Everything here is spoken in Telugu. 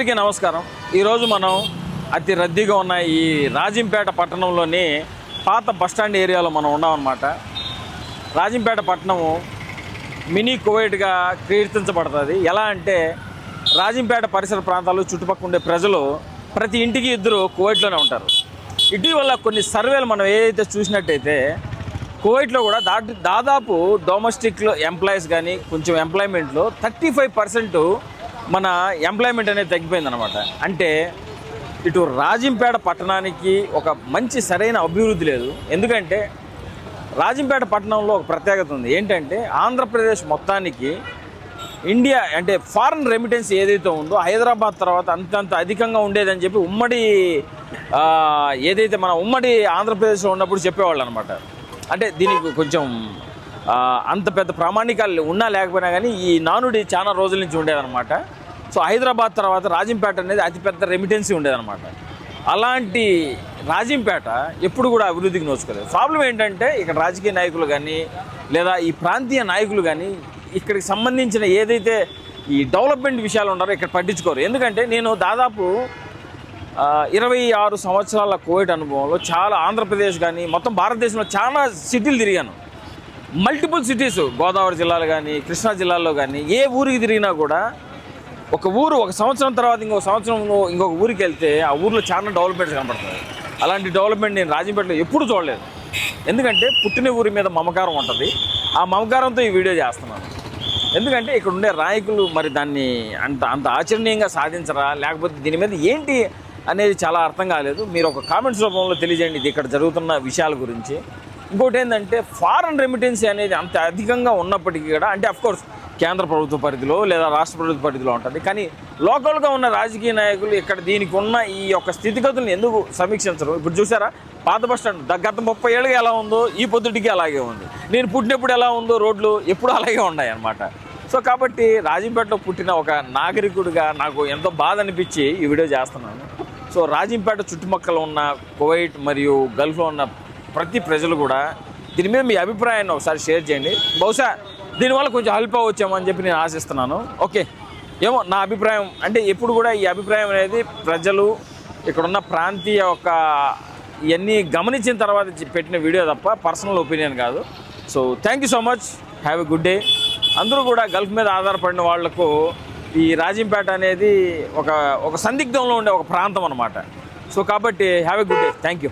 అందరికీ నమస్కారం. ఈరోజు మనం అతి రద్దీగా ఉన్న ఈ రాజంపేట పట్టణంలోని పాత బస్టాండ్ ఏరియాలో మనం ఉన్నామన్నమాట. రాజంపేట పట్టణము మినీ కువైట్గా కీర్తించబడుతుంది. ఎలా అంటే రాజంపేట పరిసర ప్రాంతాలు చుట్టుపక్కల ఉండే ప్రజలు ప్రతి ఇంటికి ఇద్దరు కువైట్లోనే ఉంటారు. ఇటీవల కొన్ని సర్వేలు మనం ఏదైతే చూసినట్టయితే కువైట్లో కూడా దాటి దాదాపు డొమెస్టిక్లో ఎంప్లాయీస్ కానీ కొంచెం ఎంప్లాయ్మెంట్లో థర్టీ ఫైవ్ పర్సెంట్ మన ఎంప్లాయ్మెంట్ అనేది తగ్గిపోయిందనమాట అంటే ఇటు రాజంపేట పట్టణానికి ఒక మంచి సరైన అభివృద్ధి లేదు. ఎందుకంటే రాజంపేట పట్టణంలో ఒక ప్రత్యేకత ఉంది. ఏంటంటే ఆంధ్రప్రదేశ్ మొత్తానికి ఇండియా అంటే ఫారెన్ రెమిటెన్స్ ఏదైతే ఉందో హైదరాబాద్ తర్వాత అంతంత అధికంగా ఉండేదని చెప్పి ఉమ్మడి ఏదైతే మన ఉమ్మడి ఆంధ్రప్రదేశ్లో ఉన్నప్పుడు చెప్పేవాళ్ళు అనమాట అంటే దీనికి కొంచెం అంత పెద్ద ప్రామాణికాలు ఉన్నా లేకపోయినా కానీ ఈ నానుడి చాలా రోజుల నుంచి ఉండేదన్నమాట. సో హైదరాబాద్ తర్వాత రాజంపేట అనేది అతిపెద్ద రెమిటెన్సీ ఉండేదన్నమాట. అలాంటి రాజంపేట ఎప్పుడు కూడా అభివృద్ధికి నోచుకోలేదు. ప్రాబ్లం ఏంటంటే ఇక్కడ రాజకీయ నాయకులు కానీ లేదా ఈ ప్రాంతీయ నాయకులు కానీ ఇక్కడికి సంబంధించిన ఏదైతే ఈ డెవలప్మెంట్ విషయాలు ఉన్నారో ఇక్కడ పట్టించుకోరు. ఎందుకంటే నేను దాదాపు ఇరవై ఆరు సంవత్సరాల కోవిడ్ అనుభవంలో చాలా ఆంధ్రప్రదేశ్ కానీ మొత్తం భారతదేశంలో చాలా సిటీలు తిరిగాను. మల్టిపుల్ సిటీస్ గోదావరి జిల్లాలో కానీ కృష్ణా జిల్లాలో కానీ ఏ ఊరికి తిరిగినా కూడా ఒక ఊరు ఒక సంవత్సరం తర్వాత ఇంకొక సంవత్సరం ఇంకొక ఊరికి వెళ్తే ఆ ఊర్లో చాలా డెవలప్మెంట్స్ కనపడుతుంది అలాంటి డెవలప్మెంట్ నేను రాజంపేటలో ఎప్పుడు చూడలేదు. ఎందుకంటే పుట్టిన ఊరి మీద మమకారం ఉంటుంది. ఆ మమకారంతో ఈ వీడియో చేస్తున్నాను. ఎందుకంటే ఇక్కడ ఉండే నాయకులు మరి దాన్ని అంత అంత ఆచరణీయంగా సాధించరా? లేకపోతే దీని మీద ఏంటి అనేది చాలా అర్థం కాలేదు. మీరు ఒక కామెంట్స్ రూపంలో తెలియజేయండి. ఇది ఇక్కడ జరుగుతున్న విషయాల గురించి. ఇంకోటి ఏంటంటే ఫారెన్ రెమిటెన్సీ అనేది అంత అధికంగా ఉన్నప్పటికీ కూడా అంటే అఫ్కోర్స్ కేంద్ర ప్రభుత్వ పరిధిలో లేదా రాష్ట్ర ప్రభుత్వ పరిధిలో ఉంటుంది. కానీ లోకల్గా ఉన్న రాజకీయ నాయకులు ఇక్కడ దీనికి ఉన్న ఈ యొక్క స్థితిగతులను ఎందుకు సమీక్షించరు? ఇప్పుడు చూసారా? పాత బస్ స్టాండ్ గత ముప్పై ఏళ్ళకి ఎలా ఉందో ఈ పొద్దుటికి అలాగే ఉంది. నేను పుట్టినప్పుడు ఎలా ఉందో రోడ్లు ఎప్పుడు అలాగే ఉన్నాయి అన్నమాట సో కాబట్టి రాజంపేటలో పుట్టిన ఒక నాగరికుడిగా నాకు ఎంతో బాధ అనిపించి ఈ వీడియో చేస్తున్నాను. సో రాజంపేట చుట్టుపక్కల ఉన్న కువైట్ మరియు గల్ఫ్లో ఉన్న ప్రతి ప్రజలు కూడా దీని మీద మీ అభిప్రాయాన్ని ఒకసారి షేర్ చేయండి. బహుశా దీనివల్ల కొంచెం హెల్ప్ అవ్వచ్చేమో అని చెప్పి నేను ఆశిస్తున్నాను. ఓకే. ఏమో నా అభిప్రాయం అంటే ఎప్పుడు కూడా ఈ అభిప్రాయం అనేది ప్రజలు ఇక్కడున్న ప్రాంతీయ ఒక ఇవన్నీ గమనించిన తర్వాత పెట్టిన వీడియో తప్ప పర్సనల్ ఒపీనియన్ కాదు. So thank you so much have a good day అందరూ కూడా గల్ఫ్ మీద ఆధారపడిన వాళ్ళకు ఈ రాజంపేట అనేది ఒక ఒక సందిగ్ధంలో ఉండే ఒక ప్రాంతం అనమాట సో కాబట్టి have a good day thank you